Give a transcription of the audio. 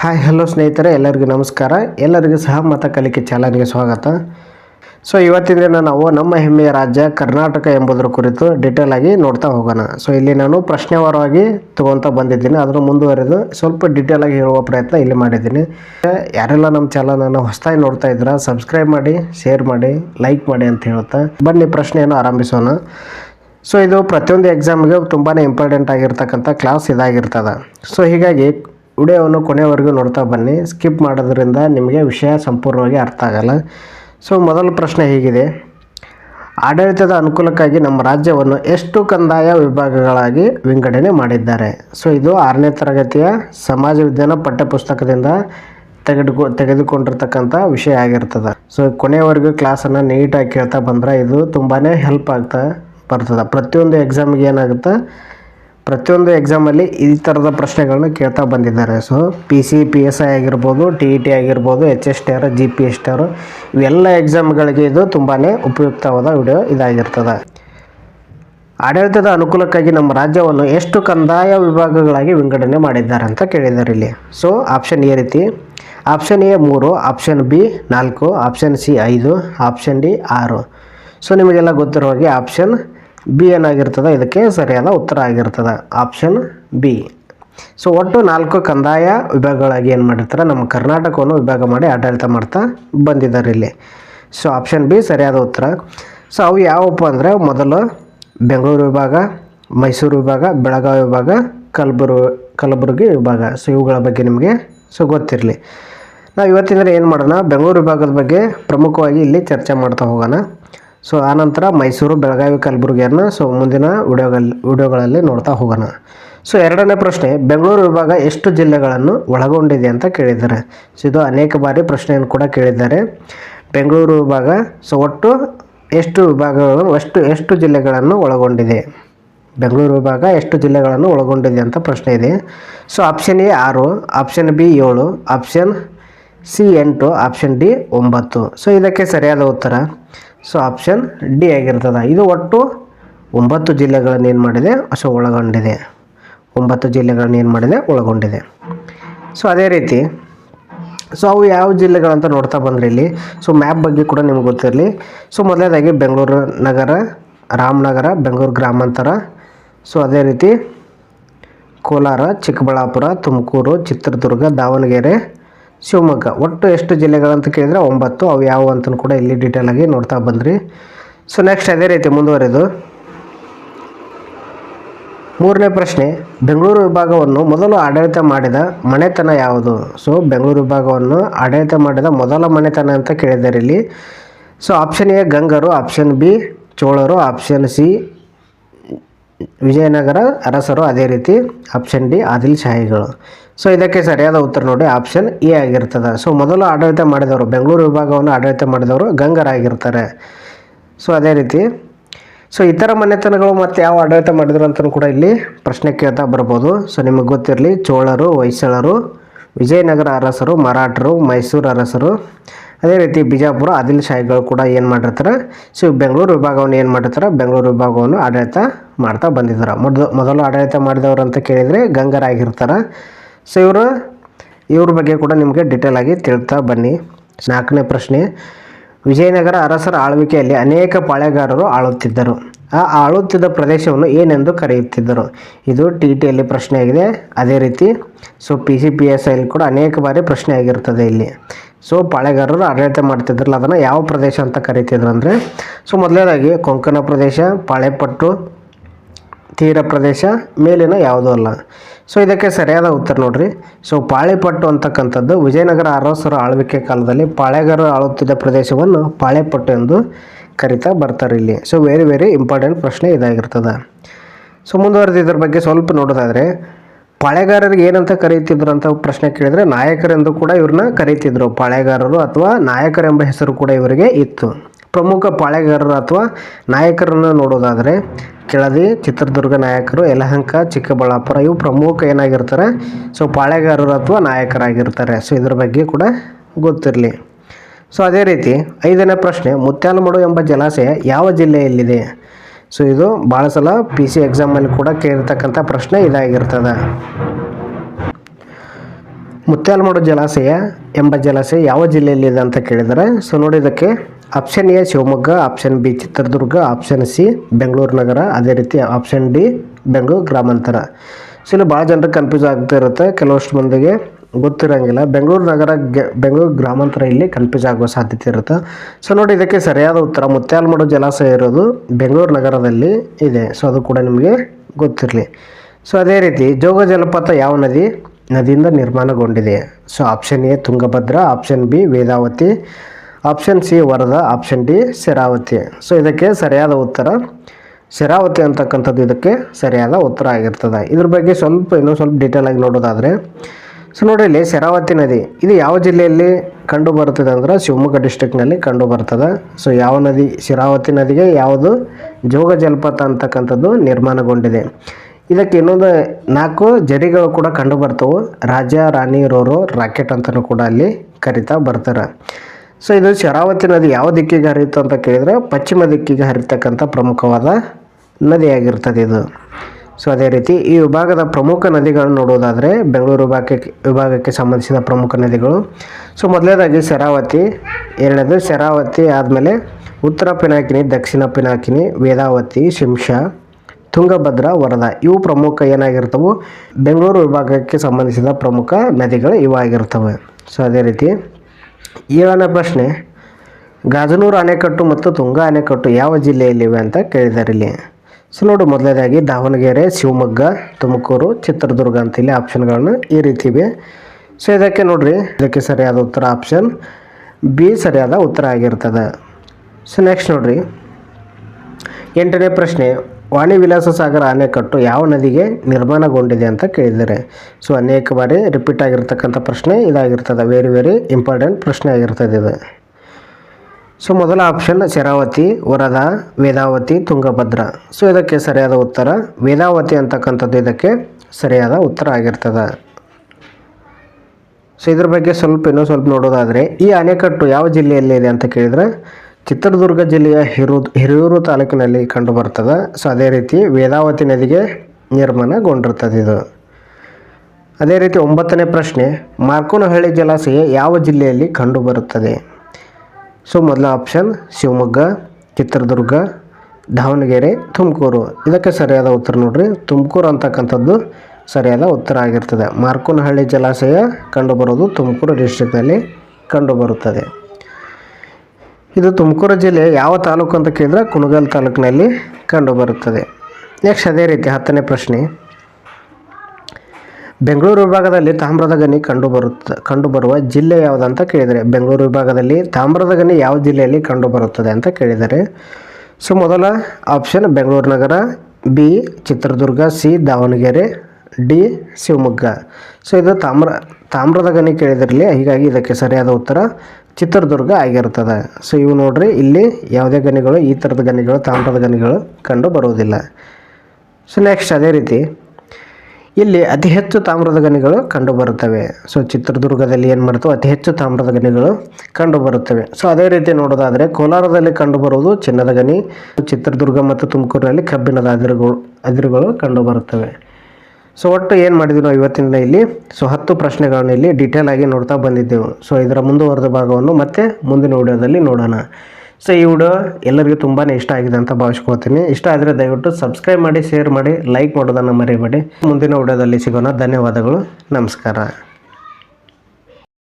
Hi hello ಸ್ನೇಹಿತರೆ, ಎಲ್ಲರಿಗೂ ನಮಸ್ಕಾರ. ಎಲ್ಲರಿಗೂ ಸಹ ಮತ ಕಲಿಕೆ ಚಾಲನೆಗೆ ಸ್ವಾಗತ. ಸೊ ಇವತ್ತಿನ ದಿನ ನಾವು ನಮ್ಮ ಹೆಮ್ಮೆಯ ರಾಜ್ಯ ಕರ್ನಾಟಕ ಎಂಬುದರ ಕುರಿತು ಡೀಟೇಲ್ ಆಗಿ ನೋಡ್ತಾ ಹೋಗೋಣ. ಸೊ ಇಲ್ಲಿ ನಾನು ಪ್ರಶ್ನೆವಾರವಾಗಿ ತಗೊತಾ ಬಂದಿದ್ದೀನಿ. ಅದನ್ನು ಮುಂದುವರೆದು ಸ್ವಲ್ಪ ಡೀಟೇಲ್ ಆಗಿ ಹೇಳುವ ಪ್ರಯತ್ನ ಇಲ್ಲಿ ಮಾಡಿದ್ದೀನಿ. ಯಾರೆಲ್ಲ ನಮ್ಮ ಚಾನಲನ್ನು ಹೊಸದಾಗಿ ನೋಡ್ತಾ ಇದ್ದೀರಾ ಸಬ್ಸ್ಕ್ರೈಬ್ ಮಾಡಿ ಶೇರ್ ಮಾಡಿ ಲೈಕ್ ಮಾಡಿ ಅಂತ ಹೇಳ್ತಾ ಬನ್ನಿ, ಪ್ರಶ್ನೆಯನ್ನು ಆರಂಭಿಸೋಣ. ಸೊ ಇದು ಪ್ರತಿಯೊಂದು ಎಕ್ಸಾಮ್ಗೆ ತುಂಬಾ ಇಂಪಾರ್ಟೆಂಟ್ ಆಗಿರ್ತಕ್ಕಂಥ ಕ್ಲಾಸ್ ಇದಾಗಿರ್ತದೆ. ಸೊ ಹೀಗಾಗಿ ವಿಡಿಯೋವನ್ನು ಕೊನೆಯವರೆಗೂ ನೋಡ್ತಾ ಬನ್ನಿ. ಸ್ಕಿಪ್ ಮಾಡೋದ್ರಿಂದ ನಿಮಗೆ ವಿಷಯ ಸಂಪೂರ್ಣವಾಗಿ ಅರ್ಥ ಆಗಲ್ಲ. ಸೊ, ಮೊದಲ ಪ್ರಶ್ನೆ ಹೀಗಿದೆ. ಆಡಳಿತದ ಅನುಕೂಲಕ್ಕಾಗಿ ನಮ್ಮ ರಾಜ್ಯವನ್ನು ಎಷ್ಟು ಕಂದಾಯ ವಿಭಾಗಗಳಾಗಿ ವಿಂಗಡಣೆ ಮಾಡಿದ್ದಾರೆ? ಸೊ, ಇದು ಆರನೇ ತರಗತಿಯ ಸಮಾಜ ವಿಜ್ಞಾನ ಪಠ್ಯಪುಸ್ತಕದಿಂದ ತೆಗೆದುಕೊ, ತೆಗೆದುಕೊಂಡಿರ್ತಕ್ಕಂಥ ವಿಷಯ ಆಗಿರ್ತದೆ. ಸೊ ಕೊನೆಯವರೆಗೂ ಕ್ಲಾಸನ್ನು ನೀಟಾಗಿ ಕೇಳ್ತಾ ಬಂದರೆ ಇದು ತುಂಬಾ ಹೆಲ್ಪ್ ಆಗ್ತಾ ಬರ್ತದೆ. ಪ್ರತಿಯೊಂದು ಎಕ್ಸಾಮಿಗೆ ಏನಾಗುತ್ತೆ? ಪ್ರತಿಯೊಂದು ಎಕ್ಸಾಮಲ್ಲಿ ಈ ಥರದ ಪ್ರಶ್ನೆಗಳನ್ನ ಕೇಳ್ತಾ ಬಂದಿದ್ದಾರೆ. So P C P S I ಆಗಿರ್ಬೋದು ಟಿ ಇ ಟಿ ಆಗಿರ್ಬೋದು H S T R G P S T R ಇವೆಲ್ಲ ಎಕ್ಸಾಮ್ಗಳಿಗೆ ಇದು ತುಂಬಾ ಉಪಯುಕ್ತವಾದ ವಿಡಿಯೋ ಇದಾಗಿರ್ತದೆ. ಆಡಳಿತದ ಅನುಕೂಲಕ್ಕಾಗಿ ನಮ್ಮ ರಾಜ್ಯವನ್ನು ಎಷ್ಟು ಕಂದಾಯ ವಿಭಾಗಗಳಾಗಿ ವಿಂಗಡಣೆ ಮಾಡಿದ್ದಾರೆ ಅಂತ ಕೇಳಿದ್ದಾರೆ ಇಲ್ಲಿ. ಸೊ ಆಪ್ಷನ್ ಈ ರೀತಿ ಆಪ್ಷನ್ ಎ ಮೂರು ಆಪ್ಷನ್ ಬಿ ನಾಲ್ಕು ಆಪ್ಷನ್ ಸಿ ಐದು ಆಪ್ಷನ್ ಡಿ ಆರು. ಸೊ ನಿಮಗೆಲ್ಲ ಗೊತ್ತಿರೋ ಹಾಗೆ ಆಪ್ಷನ್ ಬಿ ಏನಾಗಿರ್ತದೆ? ಇದಕ್ಕೆ ಸರಿಯಾದ ಉತ್ತರ ಆಗಿರ್ತದೆ. ಆಪ್ಷನ್ ಬಿ ಸೊ ಒಟ್ಟು ನಾಲ್ಕು ಕಂದಾಯ ವಿಭಾಗಗಳಾಗಿ ಏನು ಮಾಡಿರ್ತಾರೆ? ನಮ್ಮ ಕರ್ನಾಟಕವನ್ನು ವಿಭಾಗ ಮಾಡಿ ಆಡಳಿತ ಮಾಡ್ತಾ ಬಂದಿದ್ದಾರೆ ಇಲ್ಲಿ. ಸೊ ಆಪ್ಷನ್ ಬಿ ಸರಿಯಾದ ಉತ್ತರ. ಸೊ ಅವು ಯಾವಪ್ಪ ಅಂದರೆ ಮೊದಲು ಬೆಂಗಳೂರು ವಿಭಾಗ, ಮೈಸೂರು ವಿಭಾಗ, ಬೆಳಗಾವಿ ವಿಭಾಗ ಕಲಬುರು ಕಲಬುರಗಿ ವಿಭಾಗ. ಸೊ ಇವುಗಳ ಬಗ್ಗೆ ನಿಮಗೆ ಸೊ ಗೊತ್ತಿರಲಿ. ನಾವು ಇವತ್ತಿನ ಏನು ಮಾಡೋಣ? ಬೆಂಗಳೂರು ವಿಭಾಗದ ಬಗ್ಗೆ ಪ್ರಮುಖವಾಗಿ ಇಲ್ಲಿ ಚರ್ಚೆ ಮಾಡ್ತಾ ಹೋಗೋಣ. ಸೊ ಆನಂತರ ಮೈಸೂರು ಬೆಳಗಾವಿ ಕಲಬುರಗಿಯನ್ನು ಸೊ ಮುಂದಿನ ವಿಡಿಯೋಗಲ್ಲಿ ವಿಡಿಯೋಗಳಲ್ಲಿ ನೋಡ್ತಾ ಹೋಗೋಣ. ಸೊ ಎರಡನೇ ಪ್ರಶ್ನೆ, ಬೆಂಗಳೂರು ವಿಭಾಗ ಎಷ್ಟು ಜಿಲ್ಲೆಗಳನ್ನು ಒಳಗೊಂಡಿದೆ ಅಂತ ಕೇಳಿದ್ದಾರೆ. ಸೊ ಇದು ಅನೇಕ ಬಾರಿ ಪ್ರಶ್ನೆಯನ್ನು ಕೂಡ ಕೇಳಿದ್ದಾರೆ. ಬೆಂಗಳೂರು ವಿಭಾಗ ಸೊ ಒಟ್ಟು ಎಷ್ಟು ವಿಭಾಗಗಳು ಎಷ್ಟು ಎಷ್ಟು ಜಿಲ್ಲೆಗಳನ್ನು ಒಳಗೊಂಡಿದೆ? ಬೆಂಗಳೂರು ವಿಭಾಗ ಎಷ್ಟು ಜಿಲ್ಲೆಗಳನ್ನು ಒಳಗೊಂಡಿದೆ ಅಂತ ಪ್ರಶ್ನೆ ಇದೆ. ಸೊ ಆಪ್ಷನ್ ಎ ಆರು ಆಪ್ಷನ್ ಬಿ ಏಳು ಆಪ್ಷನ್ ಸಿ ಎಂಟು ಆಪ್ಷನ್ ಡಿ ಒಂಬತ್ತು. ಸೊ ಇದಕ್ಕೆ ಸರಿಯಾದ ಉತ್ತರ. ಸೊ ಆಪ್ಷನ್ ಡಿ ಆಗಿರ್ತದೆ. ಇದು ಒಟ್ಟು ಒಂಬತ್ತು ಜಿಲ್ಲೆಗಳನ್ನು ಏನು ಮಾಡಿದೆ? ಸೊ ಒಳಗೊಂಡಿದೆ. ಒಂಬತ್ತು ಜಿಲ್ಲೆಗಳನ್ನು ಏನು ಮಾಡಿದೆ? ಒಳಗೊಂಡಿದೆ. ಸೊ ಅದೇ ರೀತಿ. ಸೊ ಅವು ಯಾವ ಜಿಲ್ಲೆಗಳಂತ ನೋಡ್ತಾ ಬಂದರೆ ಇಲ್ಲಿ. ಸೊ ಮ್ಯಾಪ್ ಬಗ್ಗೆ ಕೂಡ ನಿಮ್ಗೆ ಗೊತ್ತಿರಲಿ. ಸೊ ಮೊದಲನೇದಾಗಿ ಬೆಂಗಳೂರು ನಗರ, ರಾಮನಗರ, ಬೆಂಗಳೂರು ಗ್ರಾಮಾಂತರ. ಸೊ ಅದೇ ರೀತಿ ಕೋಲಾರ, ಚಿಕ್ಕಬಳ್ಳಾಪುರ, ತುಮಕೂರು, ಚಿತ್ರದುರ್ಗ, ದಾವಣಗೆರೆ ಶಿವಮೊಗ್ಗ. ಒಟ್ಟು ಎಷ್ಟು ಜಿಲ್ಲೆಗಳಂತ ಕೇಳಿದರೆ ಒಂಬತ್ತು. ಅವು ಯಾವುವು ಅಂತಲೂ ಕೂಡ ಇಲ್ಲಿ ಡೀಟೇಲಾಗಿ ನೋಡ್ತಾ ಬಂದ್ರಿ. ಸೊ ನೆಕ್ಸ್ಟ್ ಅದೇ ರೀತಿ ಮುಂದುವರೆದು. ಮೂರನೇ ಪ್ರಶ್ನೆ, ಬೆಂಗಳೂರು ವಿಭಾಗವನ್ನು ಮೊದಲು ಆಡಳಿತ ಮಾಡಿದ ಮನೆತನ ಯಾವುದು? ಸೊ ಬೆಂಗಳೂರು ವಿಭಾಗವನ್ನು ಆಡಳಿತ ಮಾಡಿದ ಮೊದಲ ಮನೆತನ ಅಂತ ಕೇಳಿದ್ದಾರೆ ಇಲ್ಲಿ. ಸೊ ಆಪ್ಷನ್ ಎ, ಗಂಗರು ಆಪ್ಷನ್ ಬಿ, ಚೋಳರು ಆಪ್ಷನ್ ಸಿ, ವಿಜಯನಗರ, ಅರಸರು, ಅದೇ ರೀತಿ. ಆಪ್ಷನ್ ಡಿ ಆದಿಲ್ ಶಾಹಿಗಳು ಸೊ ಇದಕ್ಕೆ ಸರಿಯಾದ ಉತ್ತರ ನೋಡಿ ಆಪ್ಷನ್ ಎ ಆಗಿರ್ತದೆ. ಸೊ ಮೊದಲು ಆಡಳಿತ ಮಾಡಿದವರು, ಬೆಂಗಳೂರು ವಿಭಾಗವನ್ನು ಆಡಳಿತ ಮಾಡಿದವರು ಗಂಗರಾಗಿರ್ತಾರೆ ಸೊ ಅದೇ ರೀತಿ. ಸೊ ಇತರ ಮನೆತನಗಳು ಮತ್ತು ಯಾವ ಆಡಳಿತ ಮಾಡಿದ್ರು ಅಂತಲೂ ಕೂಡ ಇಲ್ಲಿ ಪ್ರಶ್ನೆ ಕೇಳ್ತಾ ಬರ್ಬೋದು. ಸೊ ನಿಮಗೆ ಗೊತ್ತಿರಲಿ, ಚೋಳರು, ಹೊಯ್ಸಳರು, ವಿಜಯನಗರ ಅರಸರು, ಮರಾಠರು, ಮೈಸೂರು ಅರಸರು. ಅದೇ ರೀತಿ ಬಿಜಾಪುರ, ಆದಿಲ್ ಶಾಹಿಗಳು ಕೂಡ ಏನು ಮಾಡಿರ್ತಾರೆ? ಸೊ ಬೆಂಗಳೂರು ವಿಭಾಗವನ್ನು ಏನು ಮಾಡಿರ್ತಾರೆ? ಬೆಂಗಳೂರು ವಿಭಾಗವನ್ನು ಆಡಳಿತ ಮಾಡ್ತಾ ಬಂದಿದ್ದಾರೆ. ಮೊದಲು ಮೊದಲು ಆಡಳಿತ ಮಾಡಿದವರು ಅಂತ ಕೇಳಿದರೆ ಗಂಗರಾಗಿರ್ತಾರೆ ಸೊ ಇವರು, ಇವ್ರ ಬಗ್ಗೆ ಕೂಡ ನಿಮಗೆ ಡಿಟೇಲ್ ಆಗಿ ತಿಳ್ತಾ ಬನ್ನಿ. ನಾಲ್ಕನೇ ಪ್ರಶ್ನೆ, ವಿಜಯನಗರ ಅರಸರ ಆಳ್ವಿಕೆಯಲ್ಲಿ ಅನೇಕ ಪಾಳೆಗಾರರು ಆಳುತ್ತಿದ್ದರು. ಆ ಆಳುತ್ತಿದ್ದ ಪ್ರದೇಶವನ್ನು ಏನೆಂದು ಕರೆಯುತ್ತಿದ್ದರು? ಇದು ಟಿ ಟಿಯಲ್ಲಿ ಪ್ರಶ್ನೆ ಆಗಿದೆ ಅದೇ ರೀತಿ so P C P S ಐಲಿ ಕೂಡ ಅನೇಕ ಬಾರಿ ಪ್ರಶ್ನೆ ಆಗಿರ್ತದೆ ಇಲ್ಲಿ. ಸೊ ಪಾಳೆಗಾರರು ಆಡಳಿತ ಮಾಡ್ತಿದ್ರಲ್ಲ, ಅದನ್ನು ಯಾವ ಪ್ರದೇಶ ಅಂತ ಕರೀತಿದ್ರು ಅಂದರೆ ಸೊ ಮೊದಲನೇದಾಗಿ ಕೊಂಕಣ ಪ್ರದೇಶ, ಪಾಳೆಪಟ್ಟು ತೀರ ಪ್ರದೇಶ, ಮೇಲಿನ ಯಾವುದೂ ಅಲ್ಲ. ಸೊ ಇದಕ್ಕೆ ಸರಿಯಾದ ಉತ್ತರ ನೋಡ್ರಿ. ಸೊ ಪಾಳೆಪಟ್ಟು ಅಂತಕ್ಕಂಥದ್ದು ವಿಜಯನಗರ ಅರಸರ ಆಳ್ವಿಕೆ ಕಾಲದಲ್ಲಿ ಪಾಳೆಗಾರರು ಆಳುತ್ತಿದ್ದ ಪ್ರದೇಶವನ್ನು ಪಾಳೆಪಟ್ಟು ಎಂದು ಕರಿತಾ ಬರ್ತಾರೆ ಇಲ್ಲಿ. ಸೊ ವೆರಿ ವೆರಿ ಇಂಪಾರ್ಟೆಂಟ್ ಪ್ರಶ್ನೆ ಇದಾಗಿರ್ತದೆ. ಸೊ ಮುಂದುವರೆದು ಇದ್ರ ಬಗ್ಗೆ ಸ್ವಲ್ಪ ನೋಡೋದಾದರೆ, ಪಾಳೆಗಾರರಿಗೆ ಏನಂತ ಕರೀತಿದ್ರು ಅಂತ ಪ್ರಶ್ನೆ ಕೇಳಿದರೆ ನಾಯಕರೆಂದು ಕೂಡ ಇವ್ರನ್ನ ಕರೀತಿದ್ರು. ಪಾಳೆಗಾರರು ಅಥವಾ ನಾಯಕರೆಂಬ ಹೆಸರು ಕೂಡ ಇವರಿಗೆ ಇತ್ತು. ಪ್ರಮುಖ ಪಾಳೆಗಾರರು ಅಥವಾ ನಾಯಕರನ್ನು ನೋಡೋದಾದರೆ ಕೆಳದಿ ಚಿತ್ರದುರ್ಗ ನಾಯಕರು, ಯಲಹಂಕ, ಚಿಕ್ಕಬಳ್ಳಾಪುರ, ಇವು ಪ್ರಮುಖ ಏನಾಗಿರ್ತಾರೆ? ಸೊ ಪಾಳೆಗಾರರು ಅಥವಾ ನಾಯಕರಾಗಿರ್ತಾರೆ. ಸೊ ಇದ್ರ ಬಗ್ಗೆ ಕೂಡ ಗೊತ್ತಿರಲಿ. ಸೊ ಅದೇ ರೀತಿ ಐದನೇ ಪ್ರಶ್ನೆ ಮುತ್ಯಾಲಮಡು ಎಂಬ ಜಲಾಶಯ ಯಾವ ಜಿಲ್ಲೆಯಲ್ಲಿದೆ? ಸೊ ಇದು ಭಾಳ ಸಲ ಪಿ ಸಿ ಎಕ್ಸಾಮಲ್ಲಿ ಕೂಡ ಕೇಳಿರ್ತಕ್ಕಂಥ ಪ್ರಶ್ನೆ ಇದಾಗಿರ್ತದೆ. ಮುತ್ಯಾಲಮಡು ಜಲಾಶಯ ಎಂಬ ಜಲಾಶಯ ಯಾವ ಜಿಲ್ಲೆಯಲ್ಲಿದೆ ಅಂತ ಕೇಳಿದರೆ ಸೊ ನೋಡಿ ಇದಕ್ಕೆ option A Shivamogga. Option B Chitradurga. Option C Bengaluru Nagara. ಅದೇ ರೀತಿ ಆಪ್ಷನ್ ಡಿ ಬೆಂಗಳೂರು ಗ್ರಾಮಾಂತರ. ಸೊ ಇಲ್ಲಿ ಭಾಳ ಜನರಿಗೆ ಕನ್ಫ್ಯೂಸ್ ಆಗ್ತಾ ಇರುತ್ತೆ. ಕೆಲವಷ್ಟು ಮಂದಿಗೆ ಗೊತ್ತಿರೋಂಗಿಲ್ಲ. ಬೆಂಗಳೂರು ನಗರ ಬೆಂಗಳೂರು ಗ್ರಾಮಾಂತರ ಇಲ್ಲಿ ಕನ್ಫ್ಯೂಸ್ ಆಗುವ ಸಾಧ್ಯತೆ ಇರುತ್ತೆ. ಸೊ ನೋಡಿ, ಇದಕ್ಕೆ ಸರಿಯಾದ ಉತ್ತರ. ಮುತ್ಯಾಲಮಡು ಜಲಾಶಯ ಇರೋದು ಬೆಂಗಳೂರು ನಗರದಲ್ಲಿ ಇದೆ. ಸೊ ಅದು ಕೂಡ ನಿಮಗೆ ಗೊತ್ತಿರಲಿ. ಸೊ ಅದೇ ರೀತಿ ಜೋಗ ಜಲಪಾತ ಯಾವ ನದಿ? ನದಿಯಿಂದ ನಿರ್ಮಾಣಗೊಂಡಿದೆ. So option A Tungabhadra. Option B Vedavati. Option C Varada option D Sharavati. So ಇದಕ್ಕೆ ಸರಿಯಾದ ಉತ್ತರ, ಶರಾವತಿ ಅಂತಕ್ಕಂಥದ್ದು ಇದಕ್ಕೆ ಸರಿಯಾದ ಉತ್ತರ ಆಗಿರ್ತದೆ. ಇದ್ರ ಬಗ್ಗೆ ಸ್ವಲ್ಪ, ಇನ್ನೂ ಸ್ವಲ್ಪ ಡೀಟೇಲ್ ಆಗಿ ನೋಡೋದಾದರೆ ಸೊ ನೋಡಿ ಇಲ್ಲಿ ಶರಾವತಿ ನದಿ, ಇದು ಯಾವ ಜಿಲ್ಲೆಯಲ್ಲಿ ಕಂಡು ಬರ್ತದೆ ಅಂದ್ರೆ ಶಿವಮೊಗ್ಗ ಡಿಸ್ಟಿಕ್ನಲ್ಲಿ ಕಂಡು ಬರ್ತದೆ ಸೊ ಯಾವ ನದಿ, ಶರಾವತಿ ನದಿಗೆ ಯಾವುದು ಜೋಗ ಜಲಪಾತ ಅಂತಕ್ಕಂಥದ್ದು ನಿರ್ಮಾಣಗೊಂಡಿದೆ. ಇದಕ್ಕೆ ಇನ್ನೊಂದು ನಾಲ್ಕು ಜರಿಗಳು ಕೂಡ ಕಂಡು ಬರ್ತವೆ ರಾಜ, ರಾಣಿ, ರೋರೋ, ರಾಕೆಟ್ ಅಂತಲೂ ಕೂಡ ಅಲ್ಲಿ ಕರಿತಾ ಬರ್ತಾರೆ. ಸೊ ಇದು ಶರಾವತಿ ನದಿ ಯಾವ ದಿಕ್ಕಿಗೆ ಹರಿಯುತ್ತೆ ಅಂತ ಕೇಳಿದರೆ ಪಶ್ಚಿಮ ದಿಕ್ಕಿಗೆ ಹರಿತಕ್ಕಂಥ ಪ್ರಮುಖವಾದ ನದಿಯಾಗಿರ್ತದೆ ಇದು. ಸೊ ಅದೇ ರೀತಿ ಈ ವಿಭಾಗದ ಪ್ರಮುಖ ನದಿಗಳನ್ನು ನೋಡುವುದಾದರೆ ಬೆಂಗಳೂರು ವಿಭಾಗಕ್ಕೆ ವಿಭಾಗಕ್ಕೆ ಸಂಬಂಧಿಸಿದ ಪ್ರಮುಖ ನದಿಗಳು. ಸೊ ಮೊದಲನೇದಾಗಿ ಶರಾವತಿ, ಎರಡನೇದು ಶರಾವತಿ ಆದಮೇಲೆ ಉತ್ತರ ಪಿನಾಕಿನಿ, ದಕ್ಷಿಣ ಪಿನಾಕಿನಿ, ವೇದಾವತಿ, ಶಿಂಷಾ, ತುಂಗಭದ್ರ, ವರದಾ ಇವು ಪ್ರಮುಖ ಏನಾಗಿರ್ತವೋ? ಬೆಂಗಳೂರು ವಿಭಾಗಕ್ಕೆ ಸಂಬಂಧಿಸಿದ ಪ್ರಮುಖ ನದಿಗಳು ಇವಾಗಿರ್ತವೆ. ಸೊ ಅದೇ ರೀತಿ ಏಳನೇ ಪ್ರಶ್ನೆ, ಗಾಜನೂರು ಅಣೆಕಟ್ಟು ಮತ್ತು ತುಂಗಾ ಅಣೆಕಟ್ಟು ಯಾವ ಜಿಲ್ಲೆಯಲ್ಲಿವೆ ಅಂತ ಕೇಳಿದ್ದಾರೆ ಇಲ್ಲಿ. ಸೊ ನೋಡಿ, ಮೊದಲನೇದಾಗಿ ದಾವಣಗೆರೆ, ಶಿವಮೊಗ್ಗ, ತುಮಕೂರು, ಚಿತ್ರದುರ್ಗ ಅಂತ ಇಲ್ಲಿ ಆಪ್ಷನ್ಗಳನ್ನು ಈ ರೀತಿ ಇವೆ. ಸೊ ಇದಕ್ಕೆ ನೋಡ್ರಿ, ಇದಕ್ಕೆ ಸರಿಯಾದ ಉತ್ತರ ಆಪ್ಷನ್ ಬಿ ಸರಿಯಾದ ಉತ್ತರ ಆಗಿರ್ತದೆ. ಸೊ ನೆಕ್ಸ್ಟ್ ನೋಡ್ರಿ, ಎಂಟನೇ ಪ್ರಶ್ನೆ ವಾಣಿ ವಿಲಾಸ ಸಾಗರ ಅಣೆಕಟ್ಟು ಯಾವ ನದಿಗೆ ನಿರ್ಮಾಣಗೊಂಡಿದೆ ಅಂತ ಕೇಳಿದ್ದಾರೆ ಸೊ ಅನೇಕ ಬಾರಿ ರಿಪೀಟ್ ಆಗಿರ್ತಕ್ಕಂಥ ಪ್ರಶ್ನೆ ಇದಾಗಿರ್ತದೆ ವೆರಿ ವೆರಿ ಇಂಪಾರ್ಟೆಂಟ್ ಪ್ರಶ್ನೆ ಆಗಿರ್ತದೆ. ಇದು ಸೊ ಮೊದಲ ಆಪ್ಷನ್ ಶರಾವತಿ, ವರದಾ, ವೇದಾವತಿ, ತುಂಗಭದ್ರ. ಸೊ ಇದಕ್ಕೆ ಸರಿಯಾದ ಉತ್ತರ, ವೇದಾವತಿ ಅಂತಕ್ಕಂಥದ್ದು ಇದಕ್ಕೆ ಸರಿಯಾದ ಉತ್ತರ ಆಗಿರ್ತದೆ. ಸೊ ಇದ್ರ ಬಗ್ಗೆ ಸ್ವಲ್ಪ ಇನ್ನೂ ಸ್ವಲ್ಪ ನೋಡೋದಾದರೆ, ಈ ಅಣೆಕಟ್ಟು ಯಾವ ಜಿಲ್ಲೆಯಲ್ಲಿದೆ ಅಂತ ಕೇಳಿದರೆ ಚಿತ್ರದುರ್ಗ ಜಿಲ್ಲೆಯ ಹಿರು, ಹಿರಿಯೂರು ತಾಲೂಕಿನಲ್ಲಿ ಕಂಡು ಬರ್ತದೆ ಸೊ ಅದೇ ರೀತಿ ವೇದಾವತಿ ನದಿಗೆ ನಿರ್ಮಾಣಗೊಂಡಿರ್ತದೆ ಇದು. ಅದೇ ರೀತಿ ಒಂಬತ್ತನೇ ಪ್ರಶ್ನೆ, ಮಾರ್ಕೋನಹಳ್ಳಿ ಜಲಾಶಯ ಯಾವ ಜಿಲ್ಲೆಯಲ್ಲಿ ಕಂಡುಬರುತ್ತದೆ? ಸೊ ಮೊದಲ ಆಪ್ಷನ್ ಶಿವಮೊಗ್ಗ, ಚಿತ್ರದುರ್ಗ, ದಾವಣಗೆರೆ, ತುಮಕೂರು. ಇದಕ್ಕೆ ಸರಿಯಾದ ಉತ್ತರ ನೋಡ್ರಿ. ತುಮಕೂರು ಅಂತಕ್ಕಂಥದ್ದು ಸರಿಯಾದ ಉತ್ತರ ಆಗಿರ್ತದೆ. ಮಾರ್ಕೋನಹಳ್ಳಿ ಜಲಾಶಯ ಕಂಡುಬರೋದು ತುಮಕೂರು ಡಿಸ್ಟ್ರಿಕ್ನಲ್ಲಿ ಕಂಡುಬರುತ್ತದೆ. ಇದು ತುಮಕೂರು ಜಿಲ್ಲೆ ಯಾವ ತಾಲೂಕು ಅಂತ ಕೇಳಿದ್ರೆ ಕುಣಗಲ್ ತಾಲೂಕಿನಲ್ಲಿ ಕಂಡುಬರುತ್ತದೆ. ನೆಕ್ಸ್ಟ್ ಅದೇ ರೀತಿ ಹತ್ತನೇ ಪ್ರಶ್ನೆ. ಬೆಂಗಳೂರು ವಿಭಾಗದಲ್ಲಿ ತಾಮ್ರದ ಗಣಿ ಕಂಡುಬರುತ್ತದೆ ಕಂಡುಬರುವ ಜಿಲ್ಲೆ ಯಾವುದಂತ ಕೇಳಿದರೆ, ಬೆಂಗಳೂರು ವಿಭಾಗದಲ್ಲಿ ತಾಮ್ರದ ಗಣಿ ಯಾವ ಜಿಲ್ಲೆಯಲ್ಲಿ ಕಂಡುಬರುತ್ತದೆ ಅಂತ ಕೇಳಿದರೆ, ಸೊ ಮೊದಲ option Bengaluru Nagara, B Chitradurga, C Davanagere, D Shivamogga. So ಇದು ತಾಮ್ರ, ತಾಮ್ರದ ಗಣಿ ಕೇಳಿದಿರಲಿ ಹೀಗಾಗಿ ಇದಕ್ಕೆ ಸರಿಯಾದ ಉತ್ತರ ಚಿತ್ರದುರ್ಗ ಆಗಿರ್ತದೆ. ಸೊ ಇವು ನೋಡ್ರಿ, ಇಲ್ಲಿ ಯಾವುದೇ ಗಣಿಗಳು, ಈ ಥರದ ಗಣಿಗಳು ತಾಮ್ರದ ಗಣಿಗಳು ಕಂಡು ಬರುವುದಿಲ್ಲ. ಸೊ ನೆಕ್ಸ್ಟ್ ಅದೇ ರೀತಿ, ಇಲ್ಲಿ ಅತಿ ಹೆಚ್ಚು ತಾಮ್ರದ ಗಣಿಗಳು ಕಂಡುಬರುತ್ತವೆ ಸೊ ಚಿತ್ರದುರ್ಗದಲ್ಲಿ ಏನು ಮಾಡ್ತವೆ ಅತಿ ಹೆಚ್ಚು ತಾಮ್ರದ ಗಣಿಗಳು ಕಂಡುಬರುತ್ತವೆ ಸೊ ಅದೇ ರೀತಿ ನೋಡೋದಾದರೆ, ಕೋಲಾರದಲ್ಲಿ ಕಂಡುಬರುವುದು ಚಿನ್ನದ ಗಣಿ, ಚಿತ್ರದುರ್ಗ ಮತ್ತು ತುಮಕೂರಿನಲ್ಲಿ ಕಬ್ಬಿಣದ ಅದಿರುಗಳು ಅದಿರುಗಳು ಕಂಡುಬರುತ್ತವೆ ಸೊ ಒಟ್ಟು ಏನು ಮಾಡಿದ್ವಿ ನಾವು ಇವತ್ತಿನ ಇಲ್ಲಿ? ಸೊ ಹತ್ತು ಪ್ರಶ್ನೆಗಳನ್ನು ಇಲ್ಲಿ ಡೀಟೇಲ್ ಆಗಿ ನೋಡ್ತಾ ಬಂದಿದ್ದೆವು. ಸೊ ಇದರ ಮುಂದುವರೆದ ಭಾಗವನ್ನು ಮತ್ತೆ ಮುಂದಿನ ವಿಡಿಯೋದಲ್ಲಿ ನೋಡೋಣ. ಸೊ ಈ ವಿಡಿಯೋ ಎಲ್ಲರಿಗೂ ತುಂಬಾ ಇಷ್ಟ ಆಗಿದೆ ಅಂತ ಭಾವಿಸ್ಕೊಳ್ತೀನಿ. ಇಷ್ಟ ಆದರೆ ದಯವಿಟ್ಟು ಸಬ್ಸ್ಕ್ರೈಬ್ ಮಾಡಿ ಶೇರ್ ಮಾಡಿ ಲೈಕ್ ಮಾಡೋದನ್ನು ಮರಿಬೇಡಿ. ಮುಂದಿನ ವಿಡಿಯೋದಲ್ಲಿ ಸಿಗೋಣ. ಧನ್ಯವಾದಗಳು. ನಮಸ್ಕಾರ.